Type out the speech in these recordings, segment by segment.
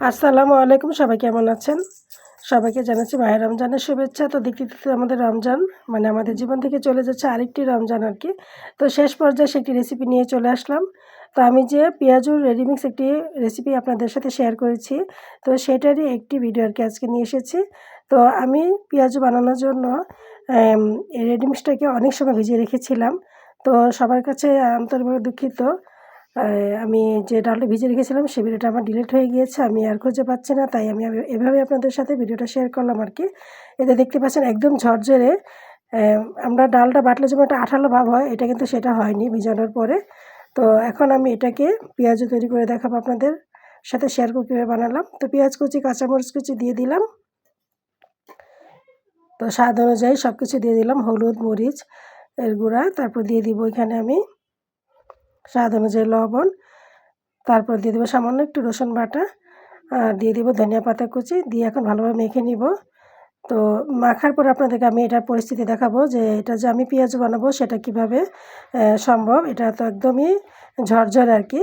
আসসালামু আলাইকুম, সবাই কেমন আছেন? সবাইকে জানাচ্ছি মাহের রমজানের শুভেচ্ছা। তো দেখতে দেখতে আমাদের রমজান মানে আমাদের জীবন থেকে চলে যাচ্ছে আরেকটি রমজান আর কি। তো শেষ পর্যায়ে সেটি রেসিপি নিয়ে চলে আসলাম। তো আমি যে পেঁয়াজুর রেডিমিক্স একটি রেসিপি আপনাদের সাথে শেয়ার করেছি, তো সেটারই একটি ভিডিও আর কি আজকে নিয়ে এসেছি। তো আমি পেঁয়াজু বানানোর জন্য রেডিমিক্সটাকে অনেক সময় ভিজিয়ে রেখেছিলাম। তো সবার কাছে আন্তরিকভাবে দুঃখিত। আমি যে ডালটা ভিজে রেখেছিলাম সেই ভিডিওটা আমার ডিলিট হয়ে গিয়েছে, আমি আর খুঁজে পাচ্ছি না, তাই আমি এভাবে আপনাদের সাথে ভিডিওটা শেয়ার করলাম আর কি। এতে দেখতে পাচ্ছেন একদম ঝরঝরে আমরা ডালটা বাটলে যেমন একটা আঠালো ভাব হয়, এটা কিন্তু সেটা হয়নি ভিজানোর পরে। তো এখন আমি এটাকে পেঁয়াজও তৈরি করে দেখাবো আপনাদের সাথে শেয়ার করে কীভাবে বানালাম। তো পেঁয়াজ কুচি, কাঁচামরিচ কুচি দিয়ে দিলাম। তো স্বাদ অনুযায়ী সব কিছু দিয়ে দিলাম, হলুদ, মরিচ, এর গুঁড়া, তারপর দিয়ে দিব এখানে আমি স্বাদ অনুযায়ী লবণ, তারপর দিয়ে দেবো সামান্য একটু রসুন বাটা, আর দিয়ে দেবো ধনিয়া পাতা কুচি, দিয়ে এখন ভালোভাবে মেখে নিব। তো মাখার পর আপনাদেরকে আমি এটার পরিস্থিতি দেখাবো যে এটা যে আমি পেঁয়াজ বানাবো সেটা কীভাবে সম্ভব, এটা তো একদমই ঝরঝর আর কি।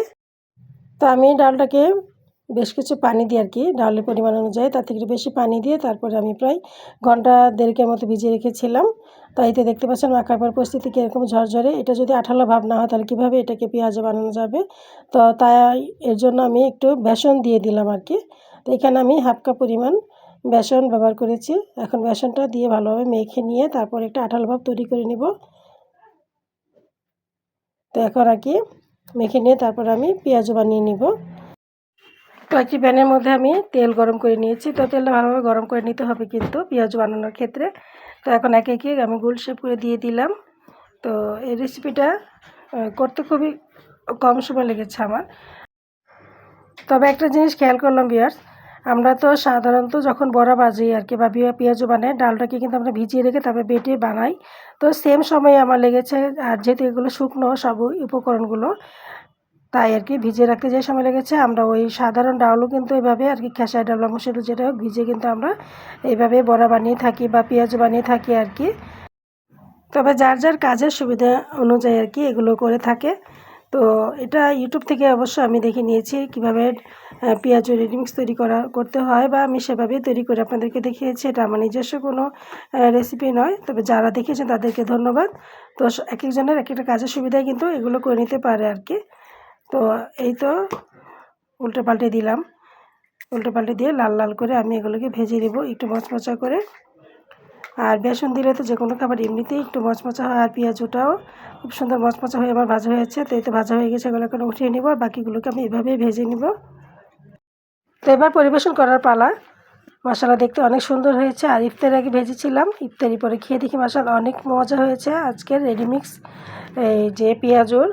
তো আমি ডালটাকে বেশ কিছু পানি দিয়ে আর কি। ডালের পরিমাণ অনুযায়ী তার থেকে বেশি পানি দিয়ে তারপরে আমি প্রায় ঘণ্টা দেড়কের মতো ভিজিয়ে রেখেছিলাম। তো এতে দেখতে পাচ্ছেন মাখার পর পরিস্থিতি কীরকম ঝরঝরে। এটা যদি আঠালো ভাব না হয় তাহলে কীভাবে এটাকে পেঁয়াজে বানানো যাবে? তো তাই এর জন্য আমি একটু বেসন দিয়ে দিলাম আর কি। তো এখানে আমি হাফ কাপ পরিমাণ বেসন ব্যবহার করেছি। এখন বেসনটা দিয়ে ভালোভাবে মেখে নিয়ে তারপর একটা আঠালো ভাব তৈরি করে নিব। তো এখন আর কি মেখে নিয়ে তারপর আমি পেঁয়াজও বানিয়ে নিব। তো একটি প্যানের মধ্যে আমি তেল গরম করে নিয়েছি। তো তেলটা ভালোভাবে গরম করে নিতে হবে কিন্তু পেঁয়াজ বানানোর ক্ষেত্রে। তো এখন একে একে আমি গোল শেপ করে দিয়ে দিলাম। তো এই রেসিপিটা করতে খুবই কম সময় লেগেছে আমার। তবে একটা জিনিস খেয়াল করলাম বিয়ার্স আমরা তো সাধারণত যখন বড়া বাজি আর কি বা পেঁয়াজও বানাই, ডালটাকে কিন্তু আমরা ভিজিয়ে রেখে তারপরে বেটে বানাই। তো সেম সময়ে আমার লেগেছে, আর যেহেতু এগুলো শুকনো সব উপকরণগুলো তাই আর কি ভিজিয়ে রাখতে যে সময় লেগেছে। আমরা ওই সাধারণ ডাউলও কিন্তু এইভাবে আর কি খেসায় ডাবলা মুসুর যেটা হোক ভিজে কিন্তু আমরা এইভাবে বড়া বানিয়ে থাকি বা পেঁয়াজ বানিয়ে থাকি আর কি। তবে যার যার কাজের সুবিধা অনুযায়ী আর কি এগুলো করে থাকে। তো এটা ইউটিউব থেকে অবশ্য আমি দেখে নিয়েছি কীভাবে পেঁয়াজ রেডিমিক্স তৈরি করা, করতে হয় বা আমি সেভাবেই তৈরি করে আপনাদেরকে দেখিয়েছি। এটা আমার নিজস্ব কোনো রেসিপি নয়। তবে যারা দেখেছেন তাদেরকে ধন্যবাদ। তো এক একজনের এক একটা কাজের সুবিধায় কিন্তু এগুলো করে নিতে পারে আর কি। তো এই তো উল্টে পাল্টে দিলাম। উল্টে পাল্টে দিয়ে লাল লাল করে আমি এগুলোকে ভেজে দেবো একটু মচমচা করে। আর বেসন দিলে তো যে কোনো খাবার এমনিতেই একটু মচমচা হয় আর পেঁয়াজটাও খুব সুন্দর মচমচা হয়ে আমার ভাজা হয়েছে, তো এই তো ভাজা হয়ে গেছে এগুলো এখন উঠিয়ে নিব আর বাকিগুলোকে আমি এভাবেই ভেজে নিব। তো এবার পরিবেশন করার পালা। মশলা দেখতে অনেক সুন্দর হয়েছে আর ইফতার আগে ভেজেছিলাম, ইফতারি পরে খেয়ে দেখি মশলা অনেক মজা হয়েছে। আজকের রেডিমিক্স এই যে পেঁয়াজুর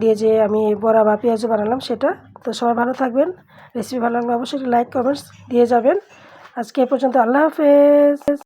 দিয়ে যে আমি বড়া বা পেঁয়াজও বানালাম সেটা। তো সবাই ভালো থাকবেন। রেসিপি ভালো লাগলে অবশ্যই লাইক, কমেন্টস দিয়ে যাবেন। আজকে এ পর্যন্ত আল্লাহ হাফেজ।